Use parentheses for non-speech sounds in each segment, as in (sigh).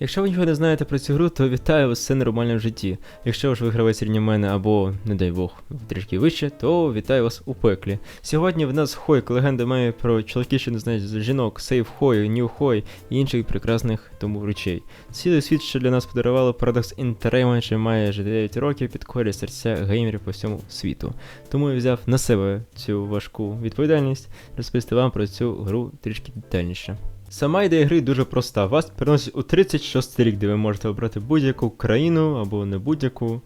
Якщо ви нічого не знаєте про цю гру, то вітаю вас все нормально в житті. Якщо ж ви гравець рівня мене або, не дай Бог, трішки вище, то вітаю вас у пеклі. Сьогодні в нас Хойк, легенда має про чоловіків, що не знають жінок, сейф Хой, Нью Хой і інших прекрасних тому речей. Цілий світ, що для нас подарувало Paradox Entertainment, що має вже 9 років, підкорює серця геймерів по всьому світу. Тому я взяв на себе цю важку відповідальність розповісти вам про цю гру трішки детальніше. Сама ідея гри дуже проста. Вас переносить у 36 рік, де ви можете обрати будь-яку країну або не будь-яку.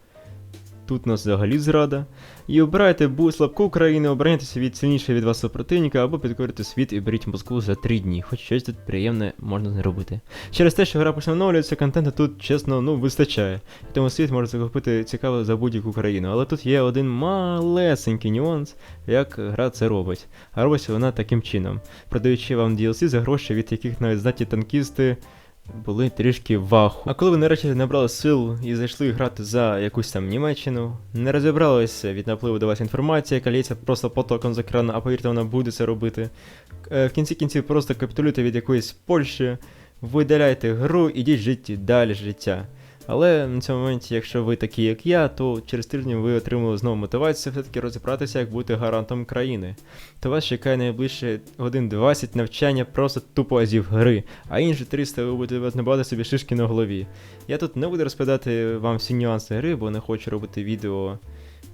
Тут у нас взагалі зрада. І обираєте будь слабку країну, обороняйтеся від сильнішого від вас супротивника, або підкорите світ і беріть Москву за 3 дні, хоч щось тут приємне можна зробити. Через те, що гра постійно оновлюється, контенту тут, чесно, ну вистачає. І тому світ може захопити цікаво за будь-яку країну. Але тут є один малесенький нюанс, як гра це робить. А робиться вона таким чином, продаючи вам DLC за гроші, від яких навіть знаті танкісти були трішки ваху. А коли ви нарешті набрали сил і зайшли грати за якусь там Німеччину, не розібралися від напливу до вас інформація, яка лється просто потоком з екрану, а повірте, вона буде це робити. Е, В кінці кінців просто капітулюйте від якоїсь Польщі, видаляйте гру, ідіть житті далі життя. Але на цьому моменті, якщо ви такі, як я, то через тиждень ви отримали знову мотивацію все-таки розібратися, як бути гарантом країни. То вас чекає найближче годин 20 навчання просто тупо азів гри, а інші 300 ви будете набагато собі шишки на голові. Я тут не буду розповідати вам всі нюанси гри, бо не хочу робити відео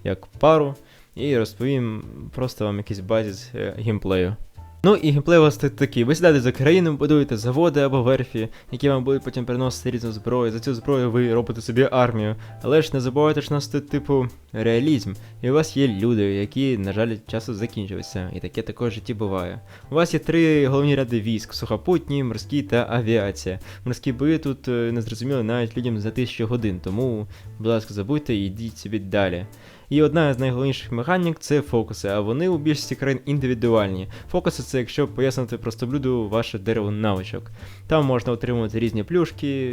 як пару, і розповім просто вам якийсь базіс е, геймплею. Ну і геймплей у вас такий. Ви сідаєте за країну, будуєте заводи або верфі, які вам будуть потім приносити різну зброю. За цю зброю ви робите собі армію. Але ж не забувайте, що у нас тут, типу, реалізм. І у вас є люди, які, на жаль, часто закінчуються. І таке також в житті буває. У вас є три головні ряди військ: сухопутні, морські та авіація. Морські бої тут е, не зрозуміли навіть людям за тисячу годин, тому, будь ласка, забудьте і йдіть собі далі. І одна з найголовніших механік це фокуси, а вони у більшості країн індивідуальні. Фокуси це якщо пояснити простолюду ваше дерево навичок. Там можна отримувати різні плюшки,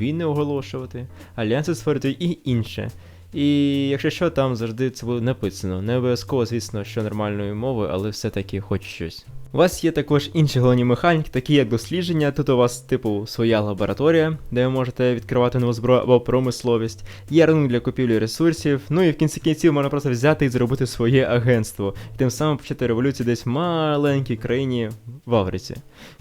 війни оголошувати, альянси створити і інше. І якщо що, там завжди це буде написано. Не обов'язково, звісно, що нормальною мовою, але все-таки хоч щось. У вас є також інші головні механіки, такі як дослідження. Тут у вас, типу, своя лабораторія, де ви можете відкривати нову зброю або промисловість, є ринок для купівлі ресурсів, ну і в кінці кінців можна просто взяти і зробити своє агентство, і тим самим почати революцію десь в маленькій країні в Африці.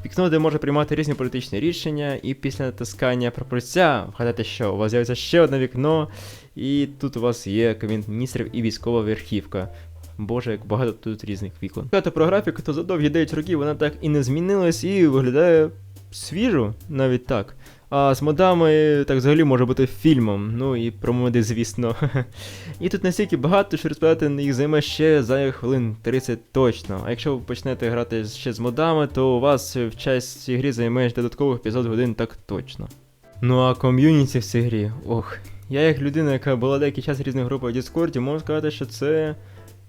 Вікно, де може приймати різні політичні рішення, і після натискання пропорця, вгадайте, що у вас з'явиться ще одне вікно, і тут у вас є кабінет міністрів і військова верхівка. Боже, як багато тут різних вікон. Казати про графіку, то за довгі 9 років вона так і не змінилась і виглядає свіжо, навіть так. А з модами так взагалі може бути фільмом, ну і про моди, звісно. (laughs) і тут настільки багато, що розповідати їх займе ще за хвилин 30 точно. А якщо ви почнете грати ще з модами, то у вас в час цієї грі займе додаткових 500 годин так точно. Ну а ком'юніті в цій грі, ох. Я як людина, яка була деякий час різних групах в Діскорді, можу сказати, що це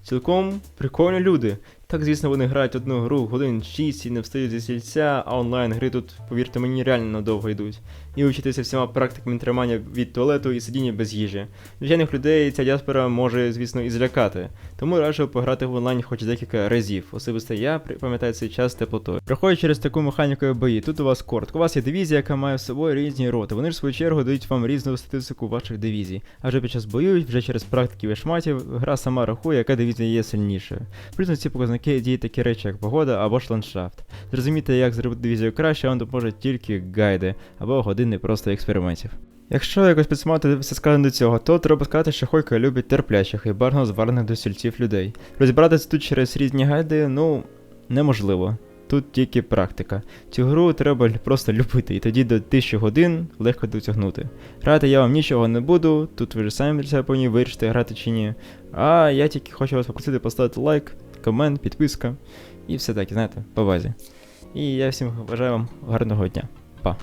цілком прикольні люди. Так, звісно, вони грають одну гру годин 6 і не встають зі сільця, а онлайн гри тут, повірте мені, реально надовго йдуть. І вчитися всіма практиками тримання від туалету і сидіння без їжі. Звичайних людей ця діаспора може, звісно, і злякати. Тому раджу пограти в онлайн хоч декілька разів. Особисто я пам'ятаю цей час теплотою. Проходять через таку механіку бої. Тут у вас коротко. У вас є дивізія, яка має з собою різні роти. Вони ж в свою чергу дають вам різну статистику ваших дивізій. А вже під час бою, вже через практики вишматів, гра сама рахує, яка дивізія є сильнішою. Плюс ці показники діють такі речі, як погода або ж ландшафт. Зрозуміти, як зробити дивізію краще, вам допоможе тільки гайди або години просто експериментів. Якщо якось підсумувати все сказане до цього, то треба сказати, що Хойка любить терплячих і барно зварених до сільців людей. Розібратися тут через різні гайди, ну, неможливо. Тут тільки практика. Цю гру треба просто любити, і тоді до 1000 годин легко досягнути. Грати я вам нічого не буду, тут ви ж самі для себе повинні вирішити, грати чи ні. А я тільки хочу вас попросити поставити лайк, комент, підписка і все таке, знаєте, по базі. І я всім бажаю вам гарного дня. Па.